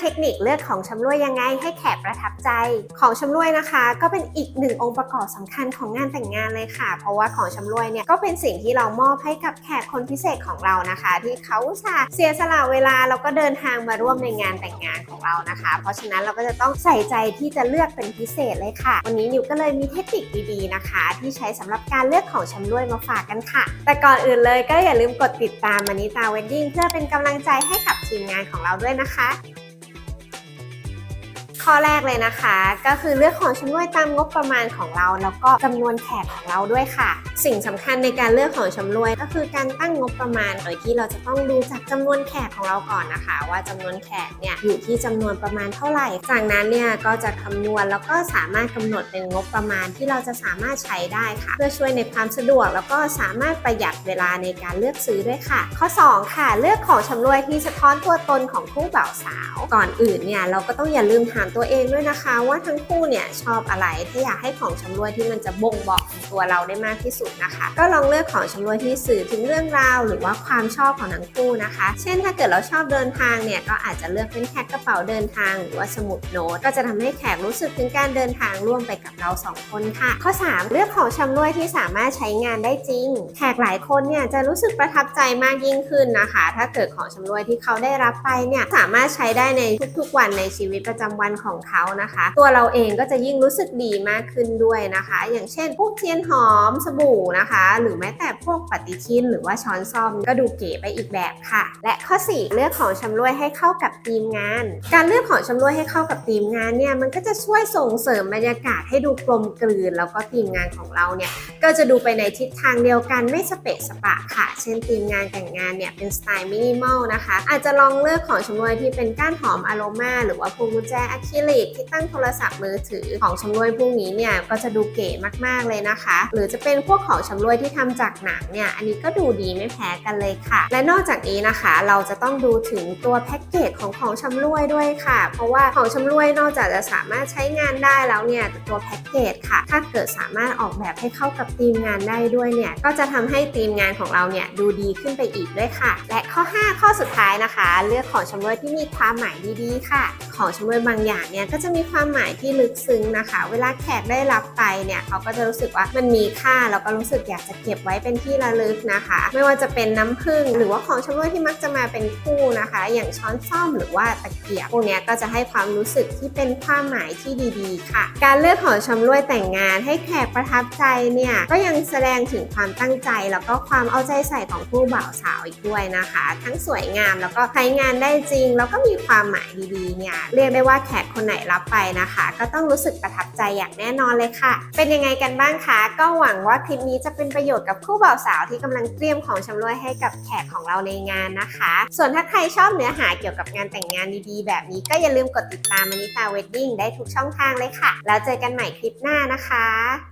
เทคนิคเลือกของชำร่วยยังไงให้แขกประทับใจ ของชำร่วยนะคะ ก็เป็นอีกหนึ่งองค์ประกอบสำคัญของงานแต่งงานเลยค่ะ เพราะว่าของชำร่วยเนี่ยก็เป็นสิ่งที่เรามอบให้กับแขกคนพิเศษของเรานะคะ ที่เขาสาเสียสละเวลาแล้วก็เดินทางมาร่วมในงานแต่งงานของเรานะคะ เพราะฉะนั้นเราก็จะต้องใส่ใจที่จะเลือกเป็นพิเศษเลยค่ะ วันนี้นิวก็เลยมีเทคนิคดีๆนะคะ ที่ใช้สำหรับการเลือกของชำร่วยมาฝากกันค่ะ แต่ก่อนอื่นเลยก็อย่าลืมกดติดตามมานิตาเวดดิ้งเพื่อเป็นกำลังใจให้กับทีมงานของเราด้วยนะคะ ข้อแรกเลยนะคะ ก็คือเลือกของชำร่วยตามงบประมาณของเรา แล้วก็จำนวนแขกของเราด้วยค่ะ สิ่งสำคัญในการเลือกของชำรวย ก็คือการตั้งงบประมาณ โดยที่เราจะต้องดูจากจำนวนแขกของเราก่อนนะคะ ว่าจำนวนแขกเนี่ยอยู่ที่จำนวนประมาณเท่าไหร่ จากนั้นเนี่ยก็จะคำนวณแล้วก็สามารถกำหนดเป็นงบประมาณที่เราจะสามารถใช้ได้ค่ะ เพื่อช่วยในความสะดวกแล้วก็สามารถประหยัดเวลาในการเลือกซื้อด้วยค่ะ ข้อ 2 ค่ะ เลือกของชำรวยที่สะท้อนตัวตนของคู่บ่าวสาว ก่อนอื่นเนี่ยเราก็ต้องอย่าลืมถามตัวเองด้วยนะคะ ว่าทั้งคู่เนี่ยชอบอะไรถ้าอยากให้ของชำรวยที่มันจะบ่งบอกถึงตัวเราได้มากที่สุดนะคะ ก็ลองเลือกของชำรวยที่สื่อถึงเรื่องราว หรือว่าความชอบของทั้งคู่นะคะ เช่น ถ้าเกิดเราชอบเดินทางเนี่ยก็อาจจะเลือกเป็นแท็กกระเป๋าเดินทาง หรือว่าสมุดโน้ตก็จะทำให้แขกรู้สึกถึงการเดินทางร่วมไปกับเราสองคนค่ะ ข้อ 3 เลือกของชำรวยที่สามารถใช้งานได้จริง แขกหลายคนเนี่ยจะรู้สึกประทับใจมากยิ่งขึ้นนะคะ ถ้าเกิดของชำรวยที่เขาได้รับไปเนี่ยสามารถใช้ได้ในทุกๆวันในชีวิตประจำวันของเขานะคะ ตัวเราเองก็จะยิ่งรู้สึกดีมากขึ้นด้วยนะคะ อย่างเช่นพวกเทียนหอม สบู่นะคะ หรือแม้แต่พวกปฏิทิน หรือว่าช้อนซ่อมก็ดูเก๋ไปอีกแบบค่ะ และข้อ 4 เลือกของชำร่วยให้เข้ากับทีมงาน การเลือกของชำร่วยให้เข้ากับทีมงานเนี่ยมันก็จะช่วยส่งเสริมบรรยากาศให้ดูกลมกลืน แล้วก็ทีมงานของเราเนี่ยก็จะดูไปในทิศทางเดียวกันไม่สเปะสปะค่ะ เช่นทีมงานแต่งงานเนี่ยเป็นสไตล์มินิมอลนะคะ อาจจะลองเลือกของชำร่วยที่เป็นก้านหอมอโรมาหรือว่าพวงกุญแจอะคริลิกที่ตั้งโทรศัพท์มือถือของชำร่วยพวกนี้เนี่ยก็จะดูเก๋มากๆเลยนะคะ หรือจะเป็นพวกของชำร่วยที่ทำจากหนังเนี่ย อันนี้ก็ดูดีไม่แพ้กันเลยค่ะ และนอกจากนี้นะคะ เราจะต้องดูถึงตัวแพ็กเกจของของชำร่วยด้วยค่ะ เพราะว่าของชำร่วยนอกจากจะสามารถใช้งานได้แล้วเนี่ยตัวแพ็กเกจค่ะ ถ้าเกิดสามารถออกแบบให้เข้ากับทีมงานได้ด้วยเนี่ย ก็จะทำให้ทีมงานของเราเนี่ยดูดีขึ้นไปอีกด้วยค่ะ และข้อ 5 ข้อสุดท้ายนะคะ เลือกของชำร่วยที่มีความหมายดีๆ ค่ะ ของชำร่วยบางอย่างเนี่ยก็จะมีความหมายที่ลึกซึ้งนะคะ เวลาแขกได้รับไปเนี่ยเขาก็จะรู้สึกว่ามันมีค่าแล้วก็รู้สึกอยากจะเก็บไว้เป็นที่ระลึกนะคะ ไม่ว่าจะเป็นน้ำผึ้งหรือว่าของชำร่วยที่มักจะมาเป็นคู่นะคะ อย่างช้อนซ่อมหรือว่าตะเกียบพวกนี้ก็จะให้ความรู้สึกที่เป็นความหมายที่ดีๆ ค่ะ การเลือกของชำร่วยแต่งงานให้แขกประทับใจเนี่ยก็ยังแสดงถึงความตั้งใจ แล้วก็ความเอาใจใส่ของผู้บ่าวสาวอีกด้วยนะคะ ทั้งสวยงามแล้วก็ใช้งานได้จริง แล้วก็มีความหมายดีๆเนี่ยเรียกได้ว่าแขกคนไหนรับไปนะคะ ก็ต้องรู้สึกประทับใจอย่างแน่นอนเลยค่ะ เป็นยังไงกันบ้างคะก็หวังว่าคลิปนี้จะเป็นประโยชน์กับคู่บ่าวสาวที่กำลังเตรียมของชำรวยให้กับแขกของเราในงานนะคะ ส่วนถ้าใครชอบเนื้อหาเกี่ยวกับงานแต่งงานดีๆ แบบนี้ก็อย่าลืมกดติดตามมานิตาเวดดิ้งได้ทุกช่องทางเลยค่ะ แล้วเจอกันใหม่คลิปหน้านะคะ